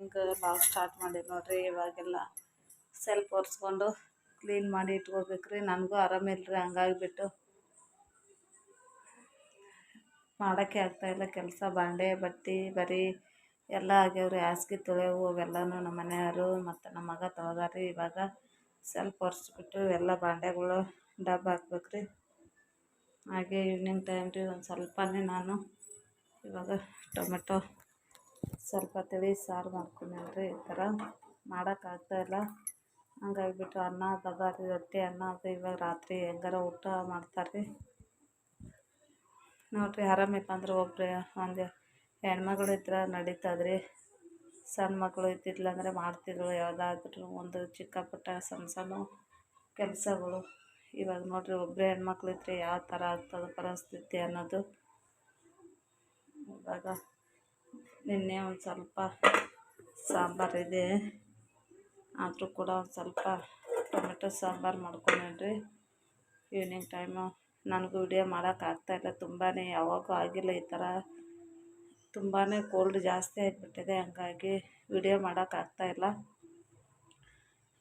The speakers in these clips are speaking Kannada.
ಹಿಂಗೆ ಲಾಗ್ ಸ್ಟಾರ್ಟ್ ಮಾಡಿ ನೋಡ್ರಿ ಇವಾಗೆಲ್ಲ ಸೆಲ್ಫ್ ಒರೆಸ್ಕೊಂಡು ಕ್ಲೀನ್ ಮಾಡಿ ಇಟ್ಕೋಬೇಕು ರೀ ನನಗೂ ಆರಾಮಿಲ್ರಿ ಹಂಗಾಗಿಬಿಟ್ಟು. ಮಾಡೋಕ್ಕೆ ಆಗ್ತಾಯಿಲ್ಲ ಕೆಲಸ ಬಾಂಡೆ, ಬಟ್ಟೆ, ಬರೀ ಎಲ್ಲ ಆಗ್ಯಾವ್ರಿ. ಹಾಸಿಗೆ ತೊಳೆವು ಅವೆಲ್ಲನೂ ನಮ್ಮ ಮನೆಯವರು ಮತ್ತು ನಮ್ಮ ಮಗ ತೊಳ್ದಾರಿ. ಇವಾಗ ಸೆಲ್ಫ್ ಒರೆಸ್ಬಿಟ್ಟು ಎಲ್ಲ ಬಾಂಡೆಗಳು ಡಬ್ಬ ಹಾಕ್ಬೇಕ್ರಿ. ಹಾಗೆ ಈವ್ನಿಂಗ್ ಟೈಮ್ ರೀ ಒಂದು ಸ್ವಲ್ಪನೇ ನಾನು ಇವಾಗ ಟೊಮೆಟೊ ಸ್ವಲ್ಪ ತಿಳಿ ಸಾರು ಮಾಡ್ಕೊಂಡೇನ್ರಿ ಈ ಥರ ಮಾಡೋಕ್ಕಾಗ್ತಾಯಿಲ್ಲ ಹಂಗಾಗಿಬಿಟ್ಟು ಅನ್ನ ಬಗಾರಿ ರೀ ರೊಟ್ಟಿ, ಅನ್ನ ಅದು ಇವಾಗ ರಾತ್ರಿ ಹೆಂಗಾರ ಊಟ ಮಾಡ್ತಾರೆ ರೀ ನೋಡಿರಿ ಆರಾಮಿಲ್ಲ ಅಂದ್ರೆ ಒಬ್ಬರೇ ಒಂದು ಹೆಣ್ಮಗಳು ಇದ್ರೆ ನಡೀತದ್ರಿ. ಸಣ್ಣ ಮಕ್ಕಳು ಇದ್ದಿದ್ಲು ಅಂದರೆ ಮಾಡ್ತಿದ್ಳು, ಯಾವುದಾದ್ರೂ ಒಂದು ಚಿಕ್ಕ ಪುಟ್ಟ ಸಣ್ಣ ಸಣ್ಣ ಕೆಲಸಗಳು. ಇವಾಗ ನೋಡಿರಿ ಒಬ್ಬರೇ ಹೆಣ್ಮಕ್ಳು ಇದ್ರೆ ಯಾವ ಥರ ಆಗ್ತದೆ ಪರಿಸ್ಥಿತಿ ಅನ್ನೋದು. ಇವಾಗ ನಿನ್ನೆ ಒಂದು ಸ್ವಲ್ಪ ಸಾಂಬಾರು ಇದೆ. ಆದರೂ ಕೂಡ ಒಂದು ಸ್ವಲ್ಪ ಟೊಮೆಟೊ ಸಾಂಬಾರು ರೀ ಈವ್ನಿಂಗ್ ಟೈಮು ನನಗೂ ವಿಡಿಯೋ ಮಾಡೋಕ್ಕಾಗ್ತಾಯಿಲ್ಲ ತುಂಬಾ ಯಾವಾಗೂ ಆಗಿಲ್ಲ ಈ ಥರ ತುಂಬಾ ಕೋಲ್ಡ್ ಜಾಸ್ತಿ ಆಗಿಬಿಟ್ಟಿದೆ, ಹಂಗಾಗಿ ವಿಡಿಯೋ ಮಾಡೋಕ್ಕಾಗ್ತಾಯಿಲ್ಲ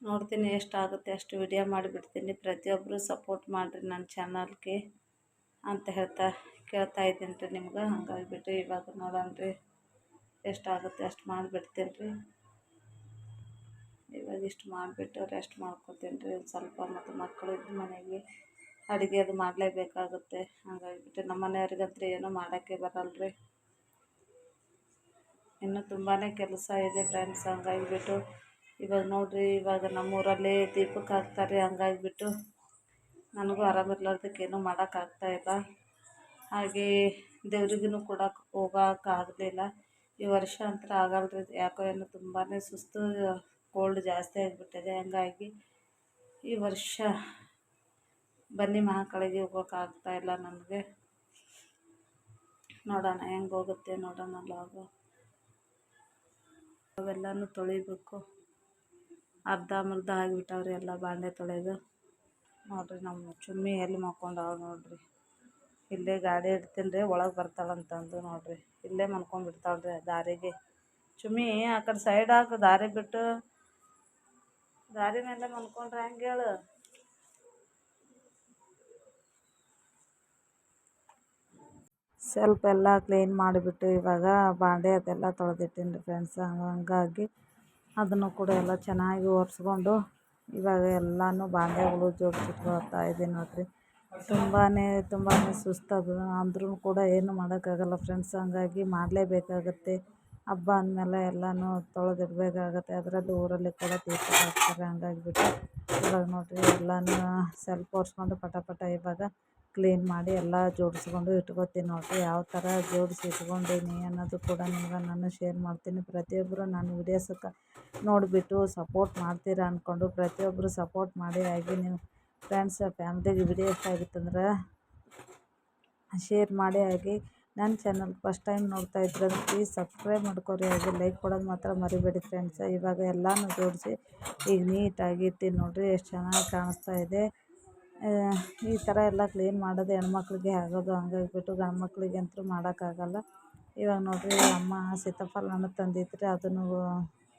ನೋಡ್ತೀನಿ ಎಷ್ಟಾಗುತ್ತೆ, ಅಷ್ಟು ವಿಡಿಯೋ ಮಾಡಿಬಿಡ್ತೀನಿ. ಪ್ರತಿಯೊಬ್ಬರು ಸಪೋರ್ಟ್ ಮಾಡಿರಿ ನನ್ನ ಚಾನಲ್ಗೆ ಅಂತ ಹೇಳ್ತಾ ಕೇಳ್ತಾ ಇದ್ದೀನಿ ರೀ ನಿಮ್ಗೆ. ಹಂಗಾಗಿಬಿಟ್ಟು ಇವಾಗ ನೋಡೋಣ ರೀ. ಎಷ್ಟಾಗುತ್ತೆ ಅಷ್ಟು ಮಾಡಿಬಿಡ್ತೀನಿ ರೀ ಇವಾಗ ಇಷ್ಟು ಮಾಡಿಬಿಟ್ಟು ರೆಸ್ಟ್ ಮಾಡ್ಕೊತೀನಿ ರೀ ಒಂದು ಸ್ವಲ್ಪ ಮತ್ತು ಮಕ್ಕಳು ಇದ್ದು ಮನೆಗೆ ಅಡುಗೆ ಅದು ಮಾಡಲೇಬೇಕಾಗುತ್ತೆ. ಹಂಗಾಗಿಬಿಟ್ಟು ನಮ್ಮ ಮನೆಯವ್ರಿಗಂತೂ ಏನೂ ಮಾಡೋಕ್ಕೆ ಬರಲ್ಲ ರೀ ಇನ್ನೂ ತುಂಬಾ ಕೆಲಸ ಇದೆ ಫ್ರೆಂಡ್ಸ್ ಹಂಗಾಗಿಬಿಟ್ಟು ಇವಾಗ ನೋಡಿರಿ, ಇವಾಗ ನಮ್ಮೂರಲ್ಲಿ ದೀಪಕ್ಕೆ ಹಾಕ್ತಾರೆ, ಹಂಗಾಗಿಬಿಟ್ಟು ನನಗೂ ಆರಾಮಿರ್ಲಾರ್ದಕ್ಕೆ ಏನೂ ಮಾಡೋಕ್ಕಾಗ್ತಾಯಿಲ್ಲ ಹಾಗೆ ದೇವ್ರಿಗೂ ಕೊಡೋಕೆ ಹೋಗೋಕ್ಕಾಗಲಿಲ್ಲ ಈ ವರ್ಷ ಅಂತೂ ಆಗಲ್ಲ ರೀ ಯಾಕೋ ಏನೋ ತುಂಬಾ ಸುಸ್ತು ಕೋಲ್ಡ್ ಜಾಸ್ತಿ ಆಗಿಬಿಟ್ಟಿದೆ. ಹಂಗಾಗಿ ಈ ವರ್ಷ ಬನ್ನಿ ಮಹಾಕಾಳಿಗೆ ಹೋಗೋಕ್ಕಾಗ್ತಾಯಿಲ್ಲ ನನಗೆ ನೋಡೋಣ, ಹೆಂಗೆ ಹೋಗುತ್ತೆ ನೋಡೋಣ ಲಾಗು ಅವೆಲ್ಲನೂ ತೊಳಿಬೇಕು. ಅರ್ಧಂಬರ್ಧ ಆಗಿಬಿಟ್ಟವ್ರಿ ಎಲ್ಲ ಬಾಂಡೆ ತೊಳೆದು. ನೋಡಿರಿ ನಮ್ಮ ಚುಮ್ಮಿ ಎಲ್ಲಿ ಮಲ್ಕೊಂಡಾವ ನೋಡಿರಿ. ಇಲ್ಲೇ ಗಾಡಿ ಇಡ್ತೀನಿ ರೀ, ಒಳಗೆ ಬರ್ತಾಳಂತಂದು ನೋಡಿರಿ. ಇಲ್ಲೇ ಮಲ್ಕೊಂಡ್ಬಿಡ್ತಾಳೆ ರೀ ದಾರಿಗೆ. ಚುಮ್ಮಿ ಆ ಕಡೆ ಸೈಡ್ ಹಾಕು, ದಾರಿ ಬಿಟ್ಟು ದಾರಿ ಮೇಲೆ ಮಲ್ಕೊಂಡ್ರೆ ಹೆಂಗೆ ಹೇಳು? ಸ್ವಲ್ಪ ಎಲ್ಲ ಕ್ಲೀನ್ ಮಾಡಿಬಿಟ್ಟು ಇವಾಗ ಬಾಂಡೆ ಅದೆಲ್ಲ ತೊಳೆದಿಟ್ಟೀನಿ ರೀ ಫ್ರೆಂಡ್ಸ್ ಹಂಗಾಗಿ ಅದನ್ನು ಕೂಡ ಎಲ್ಲ ಚೆನ್ನಾಗಿ ಒರೆಸ್ಕೊಂಡು ಇವಾಗ ಎಲ್ಲನೂ ಬಾಂಡೆಗಳು ಜೋಡಿಸಿಟ್ಕೊಳ್ತಾ ಇದ್ದೀನಿ ನೋಡಿರಿ. ತುಂಬಾ ತುಂಬಾ ಸುಸ್ತದು ಅಂದ್ರೂ ಕೂಡ ಏನು ಮಾಡೋಕ್ಕಾಗಲ್ಲ ಫ್ರೆಂಡ್ಸ್ ಹಂಗಾಗಿ ಮಾಡಲೇಬೇಕಾಗತ್ತೆ. ಹಬ್ಬ ಅಂದಮೇಲೆ ಎಲ್ಲನೂ ತೊಳೆದಿಡ್ಬೇಕಾಗತ್ತೆ. ಅದರಲ್ಲಿ ಊರಲ್ಲಿ ಕೂಡ ತೀರ್ಥ ಹಾಕ್ತಾರೆ. ಹಂಗಾಗಿಬಿಟ್ಟು ಇವಾಗ ನೋಡಿರಿ, ಎಲ್ಲನೂ ಸೆಲ್ಫ್ ಒರೆಸ್ಕೊಂಡು ಪಟ ಪಟ ಇವಾಗ ಕ್ಲೀನ್ ಮಾಡಿ ಎಲ್ಲ ಜೋಡಿಸ್ಕೊಂಡು ಇಟ್ಕೋತೀನಿ ನೋಡಿರಿ. ಯಾವ ಥರ ಜೋಡಿಸಿ ಇಟ್ಕೊಂಡೀನಿ ಅನ್ನೋದು ಕೂಡ ನಿಮ್ಗೆ ನಾನು ಶೇರ್ ಮಾಡ್ತೀನಿ. ಪ್ರತಿಯೊಬ್ಬರು ನಾನು ವಿಡಿಯೋಸಕ್ಕೆ ನೋಡಿಬಿಟ್ಟು ಸಪೋರ್ಟ್ ಮಾಡ್ತೀರಾ ಅಂದ್ಕೊಂಡು ಪ್ರತಿಯೊಬ್ಬರು ಸಪೋರ್ಟ್ ಮಾಡಿ, ಹಾಗೆ ನೀವು ಫ್ರೆಂಡ್ಸ್, ಫ್ಯಾಮ್ಲಿಗೆ ವಿಡಿಯೋ ಇಷ್ಟ ಆಗಿತ್ತಂದ್ರೆ ಶೇರ್ ಮಾಡಿ ಆಗಿ ನನ್ನ ಚಾನಲ್ ಫಸ್ಟ್ ಟೈಮ್ ನೋಡ್ತಾ ಇದ್ರೆ ಪ್ಲೀಸ್ ಸಬ್ಸ್ಕ್ರೈಬ್ ಮಾಡ್ಕೊರಿ, ಹಾಗೆ ಲೈಕ್ ಕೊಡೋದು ಮಾತ್ರ ಮರಿಬೇಡಿ ಫ್ರೆಂಡ್ಸ್ ಇವಾಗ ಎಲ್ಲನೂ ಜೋಡಿಸಿ ಈಗ ನೀಟಾಗಿ ಇತ್ತು ನೋಡಿರಿ, ಎಷ್ಟು ಚೆನ್ನಾಗಿ ಕಾಣಿಸ್ತಾ ಇದೆ. ಈ ಥರ ಎಲ್ಲ ಕ್ಲೀನ್ ಮಾಡೋದು ಹೆಣ್ಮಕ್ಳಿಗೆ ಆಗೋದು, ಹಂಗಾಗಿಬಿಟ್ಟು ಗಂಡು ಮಕ್ಳಿಗೆ ಅಂತೂ ಮಾಡೋಕ್ಕಾಗಲ್ಲ ಇವಾಗ ನೋಡಿರಿ ಅಮ್ಮ ಸೀತಾಫಲ ಹಣ್ಣು ತಂದಿದ್ರಿ, ಅದನ್ನು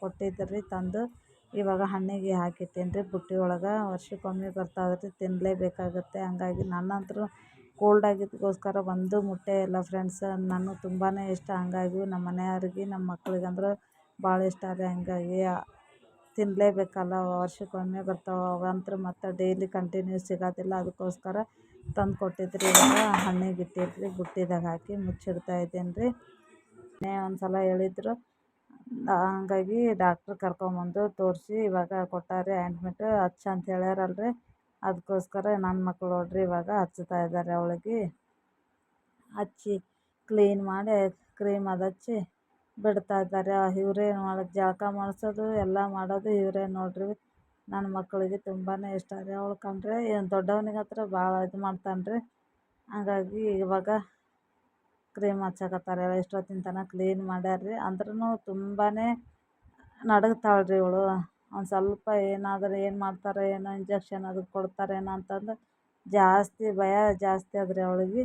ಕೊಟ್ಟಿದ್ರು ತಂದು. ಇವಾಗ ಹಣ್ಣಿಗೆ ಹಾಕಿಟ್ಟೀನಿ ರೀ ಬುಟ್ಟಿ ಒಳಗೆ ವರ್ಷಕ್ಕೊಮ್ಮೆ ಬರ್ತಾವೆ ತಿನ್ನಲೇಬೇಕಾಗುತ್ತೆ ಹಂಗಾಗಿ ನನ್ನಂತೂ ಕೋಲ್ಡ್ ಆಗಿದ್ದಕ್ಕೋಸ್ಕರ ಒಂದು ಮುಟ್ಟೆ ಇಲ್ಲ ಫ್ರೆಂಡ್ಸ್ ನಾನು ತುಂಬಾ ಇಷ್ಟ. ಹಂಗಾಗಿ ನಮ್ಮ ಮನೆಯವ್ರಿಗೆ ನಮ್ಮ ಮಕ್ಳಿಗಂದ್ರೆ ಭಾಳ ಇಷ್ಟ ರೀ. ಹಂಗಾಗಿ ತಿನ್ನಲೇಬೇಕಲ್ಲ ವರ್ಷಕ್ಕೊಮ್ಮೆ ಬರ್ತಾವೆ. ಅವಂತೂ ಮತ್ತು ಡೈಲಿ ಕಂಟಿನ್ಯೂ ಸಿಗೋದಿಲ್ಲ. ಅದಕ್ಕೋಸ್ಕರ ತಂದು ಕೊಟ್ಟಿದ್ರಿ ಇವಾಗ ಹಣ್ಣಿಗೆ ಇಟ್ಟಿದ್ರಿ. ಬುಟ್ಟಿದಾಗ ಹಾಕಿ ಮುಚ್ಚಿಡ್ತಾ ಇದ್ದೇನೆ ರೀ ಒಂದು ಸಲ ಹೇಳಿದ್ರು ಹಂಗಾಗಿ ಡಾಕ್ಟ್ರ್ ಕರ್ಕೊಂಬಂದು ತೋರಿಸಿ ಇವಾಗ ಕೊಟ್ಟಾರೆ ಆಯಿಂಟ್ಮೆಂಟ್ ಹಚ್ಚ ಅಂತ ಹೇಳ್ಯಾರಲ್ರಿ. ಅದಕ್ಕೋಸ್ಕರ ನನ್ನ ಮಕ್ಳು ನೋಡ್ರಿ ಇವಾಗ ಹಚ್ತಾ ಇದ್ದಾರೆ ಅವಳಿಗೆ. ಹಚ್ಚಿ ಕ್ಲೀನ್ ಮಾಡಿ ಕ್ರೀಮ್ ಅದು ಹಚ್ಚಿ ಬಿಡ್ತಾ ಇದ್ದಾರೆ. ಇವರೇ ಮಾಡೋದು? ಜಳಕ ಮಾಡಿಸೋದು, ಎಲ್ಲ ಮಾಡೋದು ಇವರೇ ನೋಡಿರಿ. ನನ್ನ ಮಕ್ಕಳಿಗೆ ತುಂಬಾ ಇಷ್ಟ ರೀ ಅವ್ಳು ಕಂಡ್ರೆ. ದೊಡ್ಡವನಿಗೆ ಹತ್ರ ಭಾಳ ಇದು ಮಾಡ್ತಾನೆ ರೀ ಹಂಗಾಗಿ ಇವಾಗ ಕ್ರೀಮ್ ಹಚ್ಚಕತ್ತಾರೆ ಎಷ್ಟೊತ್ತಿನ ತನಕ ಕ್ಲೀನ್ ಮಾಡ್ಯಾರ ರೀ ಅಂದ್ರೂ ತುಂಬಾ ನಡುಗ್ತಾಳೆ ರೀ ಇವಳು. ಒಂದು ಸ್ವಲ್ಪ ಏನಾದರೂ ಏನು ಮಾಡ್ತಾರೆ ಏನೋ ಇಂಜೆಕ್ಷನ್ ಅದು ಕೊಡ್ತಾರೇನೋ ಅಂತಂದು ಜಾಸ್ತಿ ಭಯ ಜಾಸ್ತಿ ಅದ ರೀ ಅವಳಿಗೆ.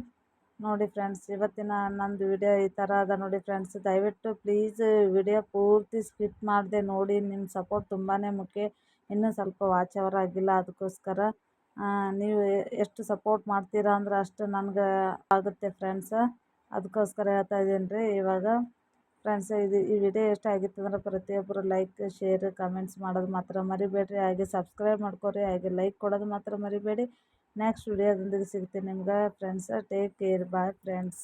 ನೋಡಿ ಫ್ರೆಂಡ್ಸ್ ಇವತ್ತಿನ ನಂದು ವಿಡಿಯೋ ಈ ಥರ ಅದ ನೋಡಿ ಫ್ರೆಂಡ್ಸ್ ದಯವಿಟ್ಟು ಪ್ಲೀಸ್ ವಿಡಿಯೋ ಪೂರ್ತಿ ಸ್ಕಿಪ್ ಮಾಡಿದೆ ನೋಡಿ ನಿಮ್ಮ ಸಪೋರ್ಟ್ ತುಂಬಾ ಮುಖ್ಯ. ಇನ್ನೂ ಸ್ವಲ್ಪ ವಾಚ್ ಅವರ್ ಆಗಿಲ್ಲ ಅದಕ್ಕೋಸ್ಕರ ನೀವು ಎಷ್ಟು ಸಪೋರ್ಟ್ ಮಾಡ್ತೀರಾ ಅಂದ್ರೆ ಅಷ್ಟು ನನಗೆ ಆಗುತ್ತೆ ಫ್ರೆಂಡ್ಸ್ ಅದಕ್ಕೋಸ್ಕರ ಹೇಳ್ತಾ ಇದ್ದೀನಿ ರೀ ಇವಾಗ ಫ್ರೆಂಡ್ಸ್ ಇದು ಈ ವಿಡಿಯೋ ಇಷ್ಟ ಆಗಿತ್ತು ಅಂದ್ರೆ ಪ್ರತಿಯೊಬ್ಬರು ಲೈಕ್ ಶೇರ್ ಕಮೆಂಟ್ಸ್ ಮಾಡೋದು ಮಾತ್ರ ಮರಿಬೇಡ್ರಿ. ಹಾಗೆ ಸಬ್ಸ್ಕ್ರೈಬ್ ಮಾಡ್ಕೊರಿ ಹಾಗೆ ಲೈಕ್ ಕೊಡೋದು ಮಾತ್ರ ಮರಿಬೇಡಿ. ನೆಕ್ಸ್ಟ್ ವಿಡಿಯೋದೊಂದಿಗೆ ಸಿಗ್ತೀನಿ ನಿಮ್ಗೆ. Friends take care bye friends